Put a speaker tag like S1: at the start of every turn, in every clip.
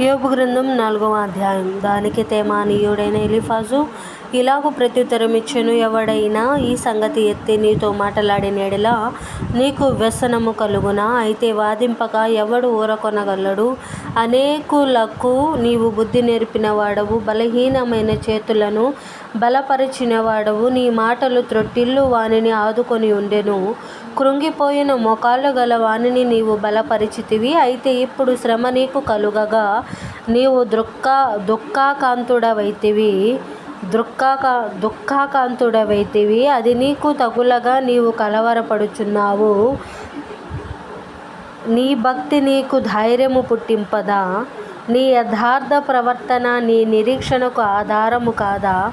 S1: యోపు గ్రంథం నాలుగవ అధ్యాయం. దానికి తేమానీయుడైన ఎలిఫాజు ఇలాగు ప్రత్యుత్తరమిచ్చెను ఎవడైనా ఈ సంగతి ఎత్తి నీతో మాట్లాడినెడల నీకు వ్యసనము కలుగునా? అయితే వాదింపక ఎవడు ఊరకొనగలడు? అనేకులకు నీవు బుద్ధి నేర్పిన వాడవు బలహీనమైన చేతులను బలపరిచిన వాడవు నీ మాటలు త్రొట్టిల్లు వానిని ఆదుకొని ఉండెను. కృంగిపోయిన మోకాళ్ళు గల వానిని నీవు బలపరిచితివి. అయితే ఇప్పుడు శ్రమ నీకు కలుగగా. నీవు దృక్కా దుఃఖాకాంతుడవైతివి. దృక్కాకా దుఃఖాకాంతుడవైతివి. అది నీకు తగులగా నీవు కలవరపడుచున్నావు. నీ భక్తి నీకు ధైర్యము పుట్టింపదా? నీ యథార్థ ప్రవర్తన నీ నిరీక్షణకు ఆధారము కాదా?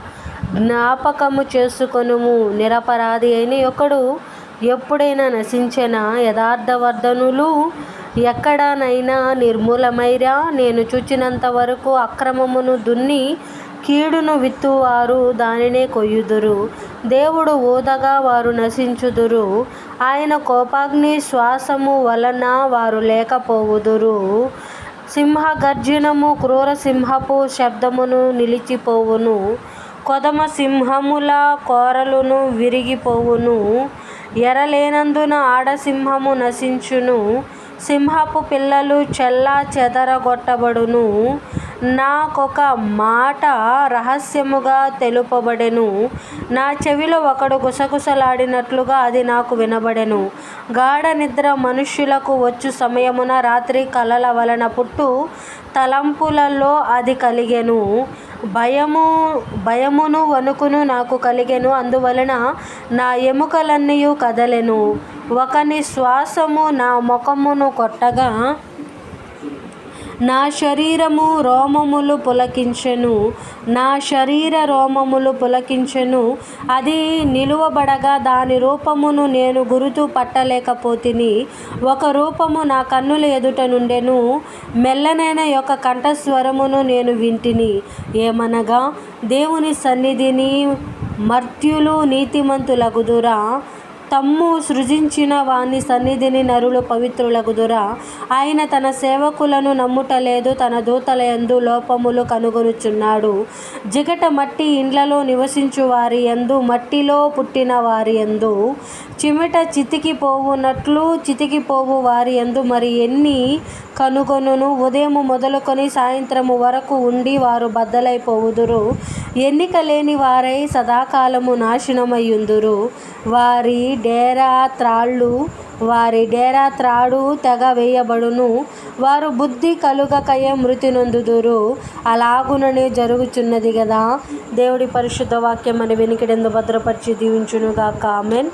S1: జ్ఞాపకము చేసుకొనుము నిరపరాధి అయిన ఒకడు ఎప్పుడైనా నశించిన? యథార్థవర్ధనులు ఎక్కడనైనా నిర్మూలమైరా? నేను చూచినంత వరకు అక్రమమును దున్ని కీడును విత్తువారు దానినే కొయ్యుదురు. దేవుడు ఊదగా వారు నశించుదురు. ఆయన కోపాగ్ని శ్వాసము వలన వారు లేకపోవుదురు. సింహ గర్జనము క్రూర సింహపు శబ్దమును నిలిచిపోవును. కొదమ సింహముల కోరలును విరిగిపోవును. ఎరలేనందున ఆడసింహము నశించును. సింహపు పిల్లలు చెల్లా చెదరగొట్టబడును. నాకొక మాట రహస్యముగా తెలుపబడెను. నా చెవిలో ఒకడు గుసగుసలాడినట్లుగా అది నాకు వినబడెను. గాఢ నిద్ర మనుష్యులకు వచ్చు సమయమున రాత్రి కలల వలన పుట్టు తలంపులలో అది కలిగెను. భయము భయమును వణుకును నాకు కలిగెను. అందువలన నా ఎముకలన్నీ కదలెను. ఒకని శ్వాసము నా ముఖమును కొట్టగా నా శరీరము రోమములు పులకించెను నా శరీర రోమములు పులకించెను. అది నిలువబడగా దాని రూపమును నేను గురుతు పట్టలేకపోతిని. ఒక రూపము నా కన్నుల ఎదుట నుండెను మెల్లనైన యొక్క కంఠస్వరమును నేను వింటిని. ఏమనగా దేవుని సన్నిధిని మర్త్యులు నీతిమంతులగుదురా తమ్ము సృజించిన వాని సన్నిధిని నరులు పవిత్రులగుదురా ఆయన తన సేవకులను నమ్ముటలేదు తన దూతల ఎందు లోపములు కనుగొనుచున్నాడు. జిగట మట్టి ఇండ్లలో నివసించు వారి యందు మట్టిలో పుట్టిన వారి యందు చిమిట చితికిపోవునట్లు చితికిపోవు వారి యందు. మరి ఎన్ని కనుగొనును? ఉదయము మొదలుకొని సాయంత్రము వరకు ఉండి వారు బద్దలైపోవుదురు ఎన్నిక లేని వారై సదాకాలము నాశనమయ్యుందురు. వారి డేరా త్రాళ్ళు వారి డేరా త్రాడు తెగ వేయబడును. వారు బుద్ధి కలుగకయే మృతి నొందుదురు. అలాగుననే జరుగుచున్నది కదా దేవుడి పరిశుద్ధ వాక్యం అని వెనుకడెందు భద్రపరిచి దీవించునుగా కామెన్